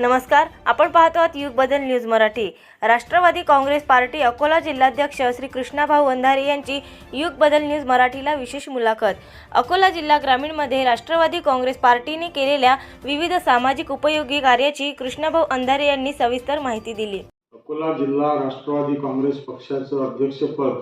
नमस्कार आपण पाहतो आहात युग बदल न्यूज मराठी. राष्ट्रवादी काँग्रेस पार्टी अकोला जिल्हाध्यक्ष श्री कृष्णाभाऊ अंधारे यांची युग बदल न्यूज मराठीला विशेष मुलाखत. अकोला जिल्हा ग्रामीणमध्ये राष्ट्रवादी काँग्रेस पार्टीने केलेल्या विविध सामाजिक उपयोगी कार्याची कृष्णाभाऊ अंधारे यांनी सविस्तर माहिती दिली. अकोला जिल्हा राष्ट्रवादी काँग्रेस पक्षाचं अध्यक्षपद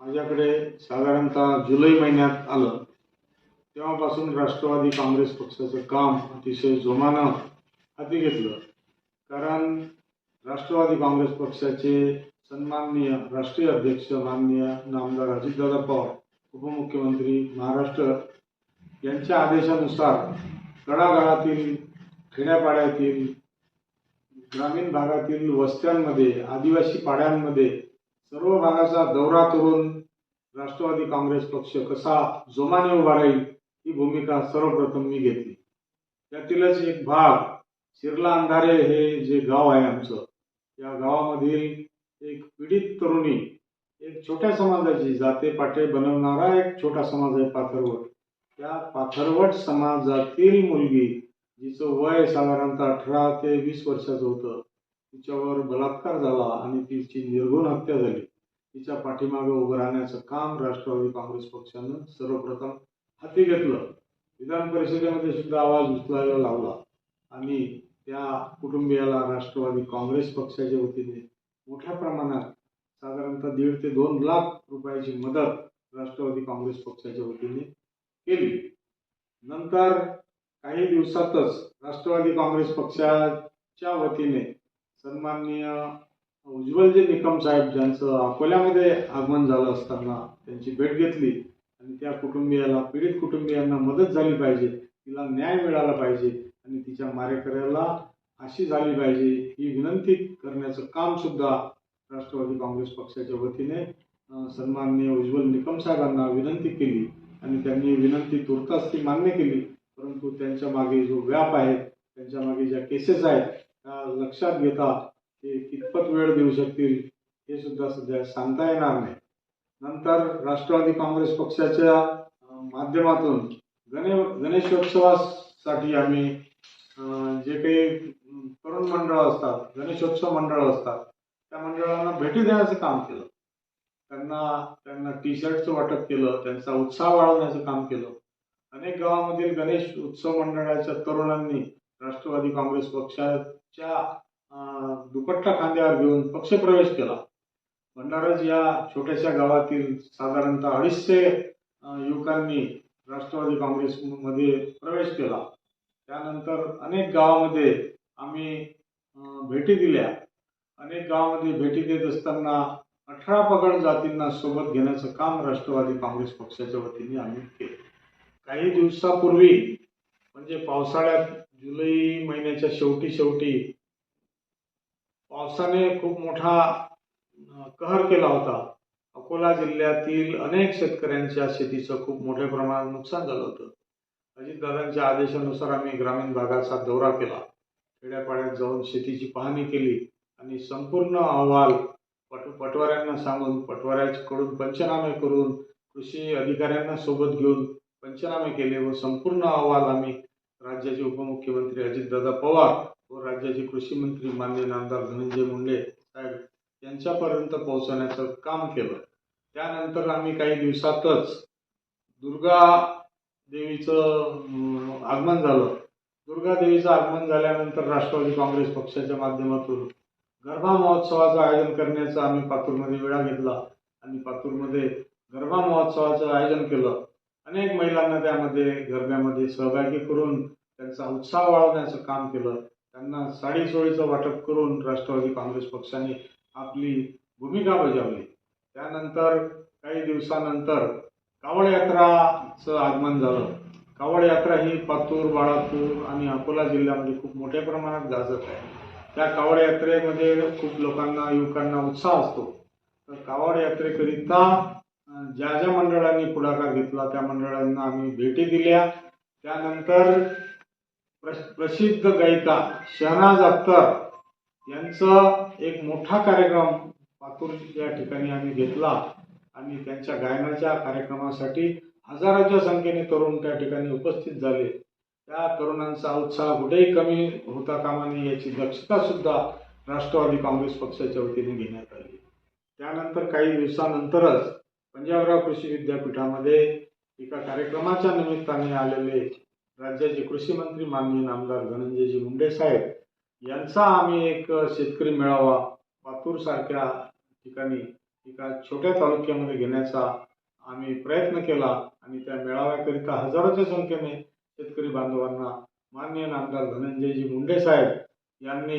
माझ्याकडे साधारणतः जुलै महिन्यात आलं. तेव्हापासून राष्ट्रवादी काँग्रेस पक्षाचं काम अतिशय जोमानं हाती घेतलं. कारण राष्ट्रवादी काँग्रेस पक्षाचे सन्माननीय राष्ट्रीय अध्यक्ष माननीय नामदार अजितदादा पवार उपमुख्यमंत्री महाराष्ट्र यांच्या आदेशानुसार तळागाळातील खेड्यापाड्यातील ग्रामीण भागातील वस्त्यांमध्ये आदिवासी पाड्यांमध्ये सर्व भागाचा दौरा करून राष्ट्रवादी काँग्रेस पक्ष कसा जोमाने उभा राहील ही भूमिका सर्वप्रथम मी घेतली. त्यातीलच एक भाग शिरला अंधारे हे जे गाव आहे आमचं या गावामधील एक पीडित तरुणी एक छोट्या समाजाची जाते पाटे बनवणारा एक छोटा समाज आहे पाथरवट त्या पाथरवट समाजातील मुलगी जिचं वय साधारणतः अठरा ते वीस वर्षाचं होतं तिच्यावर बलात्कार झाला आणि तिची निर्गुण हत्या झाली. तिच्या पाठीमागे उभं राहण्याचं काम राष्ट्रवादी काँग्रेस पक्षानं सर्वप्रथम हाती घेतलं. विधान परिषदेमध्ये सुद्धा आवाज उचलायला लावला. आणि त्या कुटुंबियाला राष्ट्रवादी काँग्रेस पक्षाच्या वतीने मोठ्या प्रमाणात साधारणतः दीड ते दोन लाख रुपयाची मदत राष्ट्रवादी काँग्रेस पक्षाच्या वतीने केली. नंतर काही दिवसातच राष्ट्रवादी काँग्रेस पक्षाच्या वतीने सन्माननीय उज्ज्वलजी निकम साहेब ज्यांचं अकोल्यामध्ये आगमन झालं असताना त्यांची भेट घेतली आणि त्या कुटुंबियाला पीडित कुटुंबियांना मदत झाली पाहिजे तिला न्याय मिळाला पाहिजे आणि तिच्या मारेकऱ्याला अशी झाली पाहिजे ही विनंती करण्याचं काम सुद्धा राष्ट्रवादी काँग्रेस पक्षाच्या वतीने सन्माननीय उज्ज्वल निकम साहेबांना विनंती केली आणि त्यांनी विनंती तुर्तास ती मान्य केली. परंतु त्यांच्या मागे जो व्याप आहे त्यांच्या मागे ज्या केसेस आहेत त्या लक्षात घेता ते कितपत वेळ देऊ शकतील हे सुद्धा सध्या सांगता येणार नाही. नंतर राष्ट्रवादी काँग्रेस पक्षाच्या माध्यमातून गणे गणेशोत्सवासाठी आम्ही जे काही तरुण मंडळ असतात गणेशोत्सव मंडळ असतात त्या मंडळांना भेटी देण्याचं काम केलं. त्यांना त्यांना टी शर्टचं वाटप केलं त्यांचा उत्साह वाढवण्याचं काम केलं. अनेक गावामधील गणेश उत्सव मंडळाच्या तरुणांनी राष्ट्रवादी काँग्रेस पक्षाच्या दुपट्टा खांद्यावर घेऊन पक्षप्रवेश केला. भंडारज या छोट्याशा गावातील साधारणतः अडीचशे युवकांनी राष्ट्रवादी काँग्रेसमध्ये प्रवेश केला. त्यानंतर अनेक गावामध्ये आम्ही भेटी दिल्या. अनेक गावामध्ये भेटी देत असताना अठरा पगड जातींना सोबत घेण्याचं काम राष्ट्रवादी काँग्रेस पक्षाच्या वतीने आम्ही केलं. काही दिवसापूर्वी म्हणजे पावसाळ्यात जुलै महिन्याच्या शेवटी शेवटी पावसाने खूप मोठा कहर केला होता. अकोला जिल्ह्यातील अनेक शेतकऱ्यांच्या शेतीचं खूप मोठ्या प्रमाणात नुकसान झालं होतं. अजितदादांच्या आदेशानुसार आम्ही ग्रामीण भागाचा दौरा केला. खेड्यापाड्यात जाऊन शेतीची पाहणी केली आणि संपूर्ण अहवाल पट पटवाऱ्यांना सांगून पटवाऱ्याकडून पंचनामे करून कृषी अधिकाऱ्यांना सोबत घेऊन पंचनामे केले व संपूर्ण अहवाल आम्ही राज्याचे उपमुख्यमंत्री अजितदादा पवार व राज्याचे कृषी मंत्री माननीय आमदार धनंजय मुंडे साहेब यांच्यापर्यंत पोहोचवण्याचं काम केलं. त्यानंतर आम्ही काही दिवसातच दुर्गा देवीचं आगमन झालं. दुर्गा देवीचं आगमन झाल्यानंतर राष्ट्रवादी काँग्रेस पक्षाच्या माध्यमातून गरबा महोत्सवाचं आयोजन करण्याचा आम्ही पातूरमध्ये वेळा घेतला आणि पातूरमध्ये गरबा महोत्सवाचं आयोजन केलं. अनेक महिलांना त्यामध्ये गरब्यामध्ये सहभागी करून त्यांचा उत्साह वाढवण्याचं काम केलं. त्यांना साडी सोळीचं वाटप करून राष्ट्रवादी काँग्रेस पक्षाने आपली भूमिका बजावली. त्यानंतर काही दिवसानंतर कावड यात्राचं आगमन झालं. कावड यात्रा ही पातूर बाळापूर आणि अकोला जिल्ह्यामध्ये खूप मोठ्या प्रमाणात गाजत आहे. त्या कावड यात्रेमध्ये खूप लोकांना युवकांना उत्साह असतो. तर कावड यात्रेकरिता ज्या ज्या मंडळांनी पुढाकार घेतला त्या मंडळांना आम्ही भेटी दिल्या. त्यानंतर प्र प्रसिद्ध गायिका शहनाज अख्तर यांचं एक मोठा कार्यक्रम पातूर या ठिकाणी आम्ही घेतला. आणि त्यांच्या गायनाच्या कार्यक्रमासाठी हजाराच्या संख्येने तरुण त्या ठिकाणी उपस्थित झाले. त्या तरुणांचा उत्साह कुठेही कमी होता कामा नये याची दक्षता सुद्धा राष्ट्रवादी काँग्रेस पक्षाच्या वतीने घेण्यात आली. त्यानंतर काही दिवसानंतरच पंजाबराव कृषी विद्यापीठामध्ये एका कार्यक्रमाच्या निमित्ताने आलेले राज्याचे कृषी मंत्री माननीय आमदार धनंजयजी मुंडे साहेब यांचा आम्ही एक शेतकरी मेळावा पातूरसारख्या ठिकाणी एका छोट्या तालुक्यामध्ये घेण्याचा आम्ही प्रयत्न केला आणि त्या मेळाव्याकरिता हजारोच्या संख्येने शेतकरी बांधवांना माननीय आमदार धनंजयजी मुंडे साहेब यांनी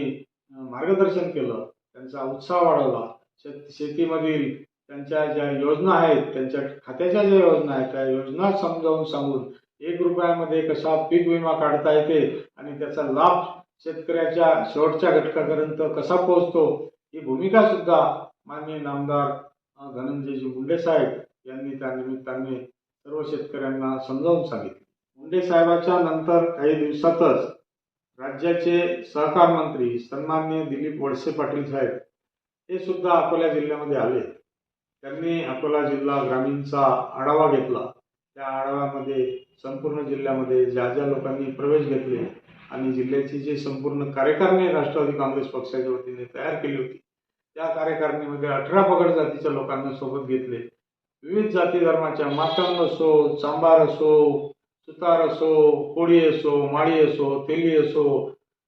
मार्गदर्शन केलं. त्यांचा उत्साह वाढवला. शेत शेतीमधील त्यांच्या ज्या योजना आहेत त्यांच्या खात्याच्या ज्या योजना आहेत त्या योजना समजावून सांगून एक रुपयामध्ये कसा पीक विमा काढता येते आणि त्याचा लाभ शेतकऱ्याच्या शेवटच्या घटकापर्यंत कसा पोहोचतो ही भूमिका सुद्धा माननीय नामदार धनंजयजी मुंडे साहेब यांनी त्या निमित्ताने सर्व शेतकऱ्यांना समजावून सांगितले. मुंडे साहेबाच्या नंतर काही दिवसातच राज्याचे सहकार मंत्री सन्मान्य दिलीप वळसे पाटील साहेब हे सुद्धा अकोला जिल्ह्यामध्ये आले. त्यांनी अकोला जिल्हा ग्रामीणचा आढावा घेतला. त्या आढाव्यामध्ये संपूर्ण जिल्ह्यामध्ये ज्या ज्या लोकांनी प्रवेश घेतले आणि जिल्ह्याची जी संपूर्ण कार्यकारिणी राष्ट्रवादी काँग्रेस पक्षाच्या वतीने तयार केली होती त्या कार्यकारिणीमध्ये अठरा पगड जातीच्या लोकांना सोबत घेतले. विविध जाती धर्माच्या मातंग असो चांबार असो सुतार असो कोळी असो माळी असो तेली असो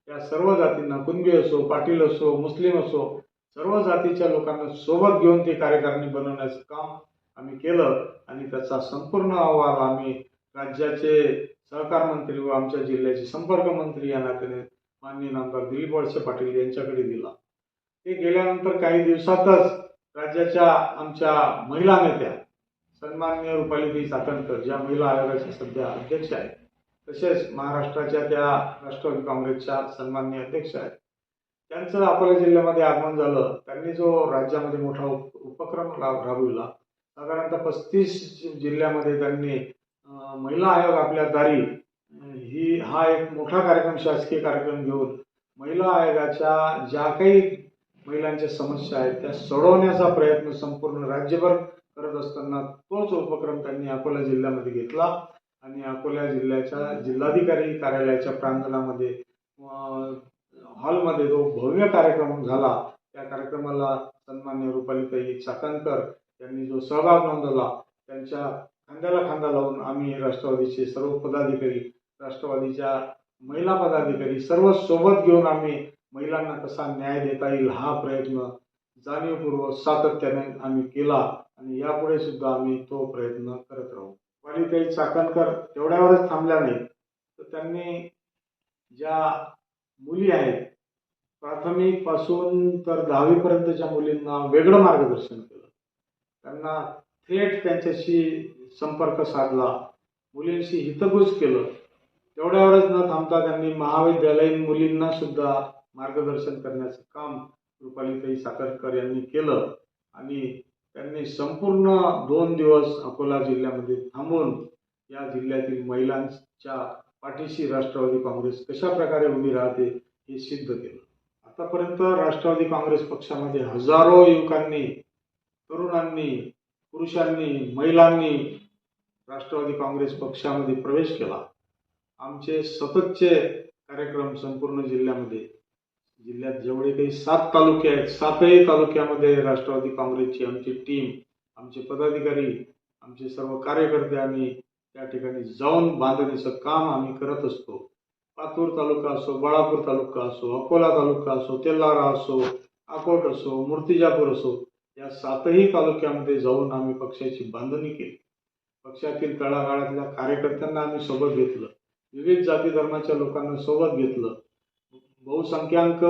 या सर्व जातींना कुणबी असो पाटील असो मुस्लिम असो सर्व जातीच्या लोकांना सोबत घेऊन ती कार्यकारिणी बनवण्याचं काम आम्ही केलं आणि त्याचा संपूर्ण अहवाल आम्ही राज्याचे सहकार मंत्री व आमच्या जिल्ह्याचे संपर्क मंत्री या नात्याने माननीय आमदार दिलीप वळसे पाटील यांच्याकडे दिला. ते गेल्यानंतर काही दिवसातच राज्याच्या आमच्या महिला नेत्या सन्माननीय रुपालीताई चाकणकर ज्या महिला आयोगाच्या सध्या अध्यक्ष आहेत तसेच महाराष्ट्राच्या त्या राष्ट्रवादी काँग्रेसच्या सन्माननीय अध्यक्ष आहेत त्यांचं अकोला जिल्ह्यामध्ये आगमन झालं. त्यांनी जो राज्यामध्ये मोठा उपक्रम राब राबविला साधारणतः पस्तीस जिल्ह्यामध्ये त्यांनी महिला आयोग आपल्या दारी ही हा एक मोठा कार्यक्रम शासकीय कार्यक्रम घेऊन महिला आयोगाच्या ज्या काही महिलांच्या समस्या आहेत त्या सोडवण्याचा प्रयत्न संपूर्ण राज्यभर करत असताना तोच उपक्रम त्यांनी अकोला जिल्ह्यामध्ये घेतला. आणि अकोला जिल्ह्याच्या जिल्हाधिकारी कार्यालयाच्या प्रांगणामध्ये हॉलमध्ये जो भव्य कार्यक्रम झाला त्या कार्यक्रमाला सन्मान्य रुपालीताई चाकणकर यांनी जो सहभाग नोंदवला त्यांच्या खांद्याला खांदा लावून आम्ही राष्ट्रवादीचे सर्व पदाधिकारी राष्ट्रवादीच्या महिला पदाधिकारी सर्व सोबत घेऊन आम्ही महिलांना कसा न्याय देता येईल हा प्रयत्न जाणीवपूर्वक सातत्याने आम्ही केला आणि यापुढे सुद्धा आम्ही तो प्रयत्न करत राहू. वालीताई चाकणकर तेवढ्यावरच थांबल्या नाहीत. तर त्यांनी ज्या मुली आहेत प्राथमिकपासून तर दहावीपर्यंतच्या मुलींना वेगळं मार्गदर्शन केलं. त्यांना थेट त्यांच्याशी संपर्क साधला मुलींशी हितगुज केलं. तेवढ्यावरच न थांबता त्यांनी महाविद्यालयीन मुलींना सुद्धा मार्गदर्शन करण्याचं काम रुपालीताई साखरकर यांनी केलं आणि त्यांनी संपूर्ण दोन दिवस अकोला जिल्ह्यामध्ये थांबून या जिल्ह्यातील महिलांच्या पाठीशी राष्ट्रवादी काँग्रेस कशा प्रकारे उभी राहते हे सिद्ध केलं. आतापर्यंत राष्ट्रवादी काँग्रेस पक्षामध्ये हजारो युवकांनी तरुणांनी पुरुषांनी महिलांनी राष्ट्रवादी काँग्रेस पक्षामध्ये प्रवेश केला. आमचे सततचे कार्यक्रम संपूर्ण जिल्ह्यामध्ये जिल्ह्यात जेवढे काही सात तालुके आहेत सातही तालुक्यामध्ये राष्ट्रवादी काँग्रेसची आमची टीम आमचे पदाधिकारी आमचे सर्व कार्यकर्ते आम्ही त्या ठिकाणी जाऊन बांधणीचं काम आम्ही करत असतो. पातूर तालुका असो बाळापूर तालुका असो अकोला तालुका असो तेल्लारा असो अकोट असो मूर्तिजापूर असो या सातही तालुक्यामध्ये जाऊन आम्ही पक्षाची बांधणी केली. पक्षातील तळागाळातल्या कार्यकर्त्यांना आम्ही सोबत घेतलं. विविध जाती धर्माच्या लोकांना सोबत घेतलं. बहुसंख्याक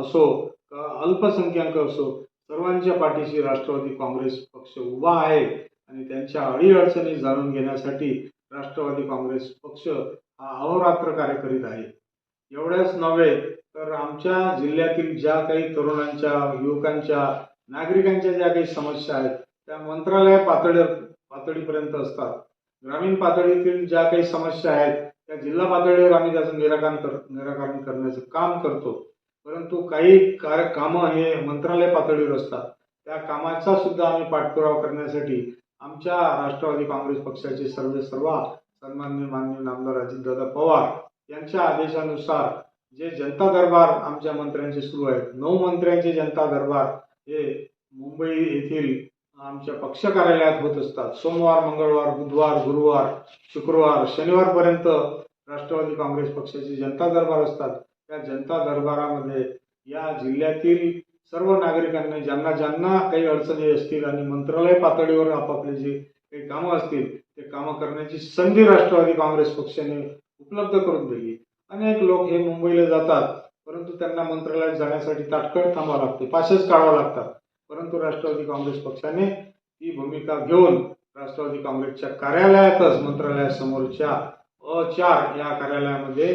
असो का अल्पसंख्याक असो सर्वांच्या पाठीशी राष्ट्रवादी काँग्रेस पक्ष उभा आहे आणि त्यांच्या अडीअडचणी जाणून घेण्यासाठी राष्ट्रवादी काँग्रेस पक्ष हा अहोरात्र कार्य करीत आहे. एवढ्याच नव्हे तर आमच्या जिल्ह्यातील ज्या काही तरुणांच्या युवकांच्या नागरिकांच्या ज्या काही समस्या आहेत त्या मंत्रालय पातळी पातळीपर्यंत असतात. ग्रामीण पातळीतील ज्या काही समस्या आहेत त्या जिल्हा पातळीवर आम्ही त्याचं निराकरण कर निराकरण करण्याचं काम करतो. परंतु काही कार्य कामं हे मंत्रालय पातळीवर असतात. त्या कामाचा सुद्धा आम्ही पाठपुरावा करण्यासाठी आमच्या राष्ट्रवादी काँग्रेस पक्षाचे सर्व सर्वा सन्मान्य मान्य आमदार अजितदादा पवार यांच्या आदेशानुसार जे जनता दरबार आमच्या मंत्र्यांचे सुरू आहेत. नऊ मंत्र्यांचे जनता दरबार हे मुंबई येथील आमच्या पक्ष कार्यालयात होत असतात. सोमवार मंगळवार बुधवार गुरुवार शुक्रवार शनिवारपर्यंत राष्ट्रवादी काँग्रेस पक्षाचे जनता दरबार असतात. त्या जनता दरबारामध्ये या जिल्ह्यातील सर्व नागरिकांनी ज्यांना ज्यांना काही अडचणी असतील आणि मंत्रालय पातळीवर आपापले जे काही कामं असतील ते कामं करण्याची संधी राष्ट्रवादी काँग्रेस पक्षाने उपलब्ध करून दिली. अनेक लोक हे मुंबईला जातात परंतु त्यांना मंत्रालयात जाण्यासाठी ताटकळ थांबावं लागते पासेस काढावं लागतात. परंतु राष्ट्रवादी काँग्रेस पक्षाने ही भूमिका घेऊन राष्ट्रवादी काँग्रेसच्या कार्यालयातच मंत्रालयासमोरच्या अ चार या कार्यालयामध्ये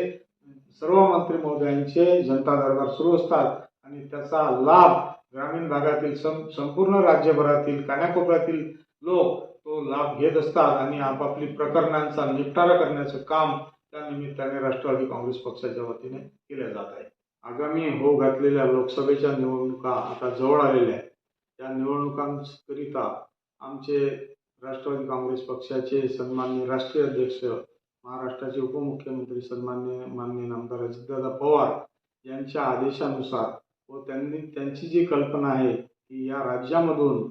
सर्व मंत्री महोदयांचे जनता दरबार सुरू असतात आणि त्याचा लाभ ग्रामीण भागातील सं संपूर्ण राज्यभरातील कानाकोपऱ्यातील लोक तो लाभ घेत असतात आणि आपापली प्रकरणांचा निपटारा करण्याचं काम त्या निमित्ताने राष्ट्रवादी काँग्रेस पक्षाच्या वतीने केले जात आहे. आगामी हो घातलेल्या लोकसभेच्या निवडणुका आता जवळ आलेल्या आहेत. या निवडणुकांकरिता आमचे राष्ट्रवादी काँग्रेस पक्षाचे सन्मान्य राष्ट्रीय अध्यक्ष महाराष्ट्राचे उपमुख्यमंत्री सन्मान्य माननीय नामदार अजितदादा पवार यांच्या आदेशानुसार व त्यांनी त्यांची जी कल्पना आहे की या राज्यामधून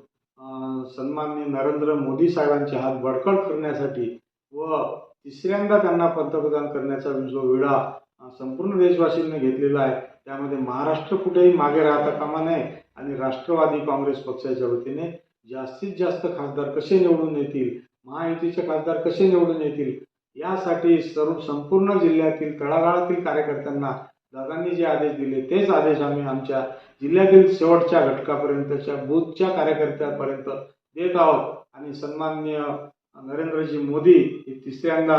सन्मान्य नरेंद्र मोदी साहेबांचे हात बळकट करण्यासाठी व तिसऱ्यांदा त्यांना पंतप्रधान करण्याचा जो विडा संपूर्ण देशवासींनी घेतलेला आहे त्यामध्ये महाराष्ट्र कुठेही मागे राहता कामा नये. आणि राष्ट्रवादी काँग्रेस पक्षाच्या वतीने जास्तीत जास्त खासदार कसे निवडून येतील महायुतीचे खासदार कसे निवडून येतील यासाठी सर्व संपूर्ण जिल्ह्यातील तळागाळातील कार्यकर्त्यांना दादांनी जे आदेश दिले तेच आदेश आम्ही आमच्या जिल्ह्यातील शेवटच्या घटकापर्यंतच्या बूथच्या कार्यकर्त्यापर्यंत देत आहोत. आणि सन्माननीय नरेंद्रजी मोदी हे तिसऱ्यांदा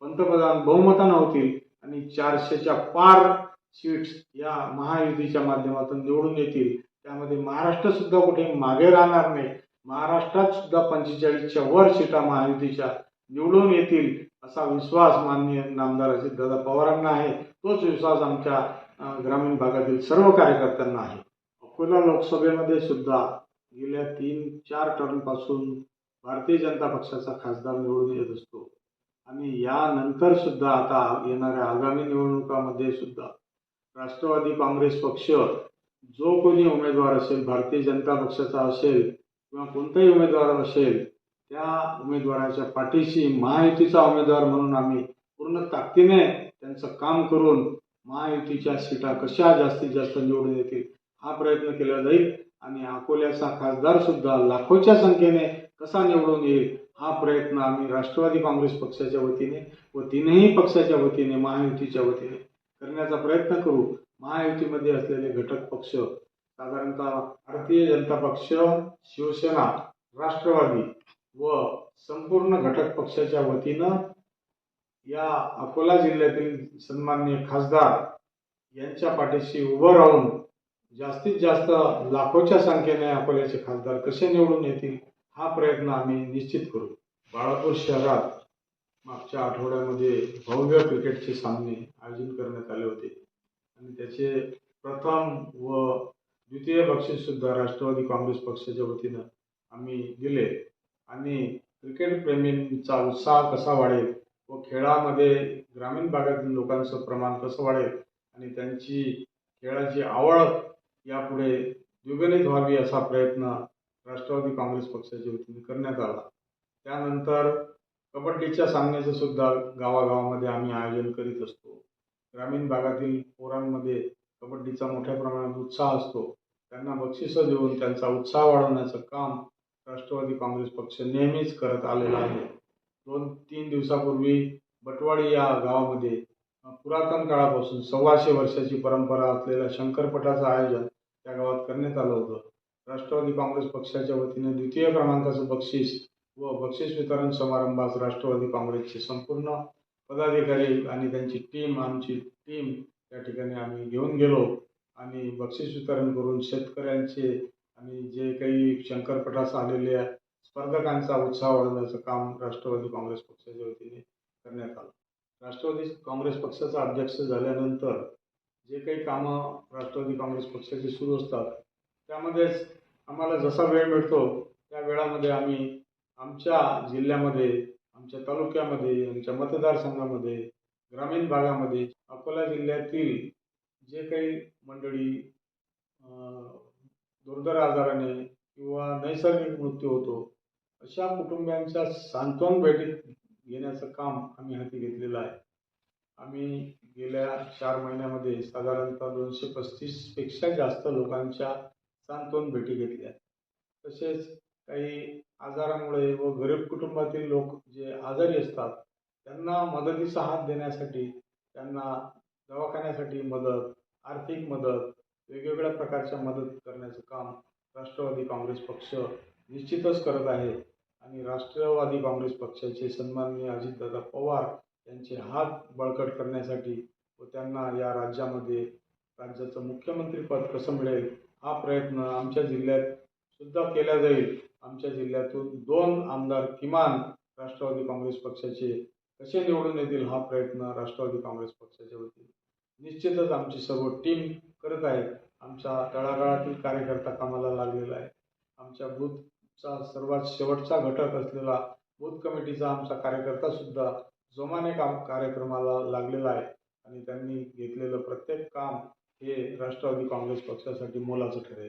पंतप्रधान बहुमतानं होतील आणि चारशेच्या पार सीट्स या महायुतीच्या माध्यमातून निवडून येतील. त्यामध्ये महाराष्ट्र सुद्धा कुठे मागे राहणार नाही. महाराष्ट्रात सुद्धा पंचेचाळीसच्या वर सीटा महायुतीच्या निवडून येतील असा विश्वास माननीय नामदार अजितदादा पवारांना आहे. तोच विश्वास आमच्या ग्रामीण भागातील सर्व कार्यकर्त्यांना आहे. अकोला लोकसभेमध्ये सुद्धा गेल्या तीन चार टर्मपासून भारतीय जनता पक्षाचा खासदार निवडून येत असतो. आणि यानंतर सुद्धा आता येणाऱ्या आगामी निवडणुकामध्ये सुद्धा राष्ट्रवादी काँग्रेस पक्ष जो कोणी उमेदवार असेल भारतीय जनता पक्षाचा असेल किंवा कोणताही उमेदवार असेल त्या उमेदवाराच्या पाठीशी महायुतीचा उमेदवार म्हणून आम्ही पूर्ण ताकदीने त्यांचं काम करून महायुतीच्या सीटा कशा जास्तीत जास्त निवडून येतील हा प्रयत्न केला जाईल. आणि अकोल्याचा खासदार सुद्धा लाखोच्या संख्येने कसा निवडून येईल हा प्रयत्न आम्ही राष्ट्रवादी काँग्रेस पक्षाच्या वतीने व तीनही पक्षाच्या वतीने महायुतीच्या वतीने करण्याचा प्रयत्न करू. महायुतीमध्ये असलेले घटक पक्ष साधारणतः भारतीय जनता पक्ष शिवसेना राष्ट्रवादी व संपूर्ण घटक पक्षाच्या वतीनं या अकोला जिल्ह्यातील सन्माननीय खासदार यांच्या पाठीशी उभं राहून जास्तीत जास्त लाखोच्या संख्येने अकोल्याचे खासदार कसे निवडून येतील हा प्रयत्न आम्ही निश्चित करू. बाळापूर शहरात मागच्या आठवड्यामध्ये भव्य क्रिकेटचे सामने आयोजन करण्यात आले होते. आणि त्याचे प्रथम व द्वितीय बक्षीस सुद्धा राष्ट्रवादी काँग्रेस पक्षाच्या वतीनं आम्ही दिले. आणि क्रिकेट प्रेमींचा उत्साह कसा वाढेल व खेळामध्ये ग्रामीण भागातील लोकांचं प्रमाण कसं वाढेल आणि त्यांची खेळाची आवड यापुढे द्विगणित व्हावी असा प्रयत्न राष्ट्रवादी काँग्रेस पक्षाच्या वतीने करण्यात आला. त्यानंतर कबड्डीच्या सामन्याचं सुद्धा गावागावामध्ये आम्ही आयोजन करीत असतो. ग्रामीण भागातील पोरांमध्ये कबड्डीचा मोठ्या प्रमाणात उत्साह असतो. त्यांना बक्षिसं देऊन त्यांचा उत्साह वाढवण्याचं काम राष्ट्रवादी काँग्रेस पक्ष नेहमीच करत आलेला आहे. दोन तीन दिवसापूर्वी बटवाडी या गावामध्ये पुरातन काळापासून सव्वाशे वर्षाची परंपरा असलेल्या शंकरपटाचं आयोजन त्या गावात करण्यात आलं होतं. राष्ट्रवादी काँग्रेस पक्षाच्या वतीने द्वितीय क्रमांकाचं बक्षीस व बक्षीस वितरण समारंभास राष्ट्रवादी काँग्रेसचे संपूर्ण पदाधिकारी आणि त्यांची टीम आमची टीम त्या ठिकाणी आम्ही घेऊन गेलो. आणि बक्षीस वितरण करून शेतकऱ्यांचे आणि जे काही शंकरपटास आलेल्या स्पर्धकांचा उत्साह वाढवण्याचं काम राष्ट्रवादी काँग्रेस पक्षाच्या वतीने करण्यात आलं. राष्ट्रवादी काँग्रेस पक्षाचा अध्यक्ष झाल्यानंतर जे काही कामं राष्ट्रवादी काँग्रेस पक्षाची सुरू असतात त्यामध्येच आम्हाला जसा वेळ मिळतो त्या वेळामध्ये आम्ही आमच्या जिल्ह्यामध्ये आमच्या तालुक्यामध्ये आमच्या मतदारसंघामध्ये ग्रामीण भागामध्ये अकोला जिल्ह्यातील जे काही मंडळी दुर्धर आजाराने किंवा नैसर्गिक मृत्यू होतो अशा कुटुंबियांच्या सांत्वन भेटी घेण्याचं काम आम्ही हाती घेतलेलं आहे. आम्ही गेल्या चार महिन्यामध्ये साधारणतः दोनशे पस्तीसपेक्षा जास्त लोकांच्या सांत्वन भेटी घेतल्या. तसेच काही आजारामुळे व गरीब कुटुंबातील लोक जे आजारी असतात त्यांना मदतीचा हात देण्यासाठी त्यांना दवाखान्यासाठी मदत आर्थिक मदत वेगवेगळ्या प्रकारच्या मदत करण्याचं काम राष्ट्रवादी काँग्रेस पक्ष निश्चितच करत आहे. आणि राष्ट्रवादी काँग्रेस पक्षाचे सन्माननीय अजितदादा पवार यांचे हात बळकट करण्यासाठी व त्यांना या राज्यामध्ये राज्याचं मुख्यमंत्रीपद कसं मिळेल हा प्रयत्न आमच्या जिल्ह्यात सुद्धा केला जाईल. आमच्या जिल्ह्यातून दोन आमदार किमान राष्ट्रवादी काँग्रेस पक्षाचे कसे निवडून येतील हा प्रयत्न राष्ट्रवादी काँग्रेस पक्षाच्या वतीने. निश्चितच आमची सर्व टीम करत आहे आमचा तळागाळातील कार्यकर्ता कामाला लागलेला आहे. आमच्या बूथचा सर्वात शेवटचा घटक असलेला बूथ कमिटीचा आमचा कार्यकर्ता सुद्धा जोमाने काम कार्यक्रमाला लागलेला आहे आणि त्यांनी घेतलेलं प्रत्येक काम हे राष्ट्रवादी काँग्रेस पक्षासाठी मोलाचं ठरेल.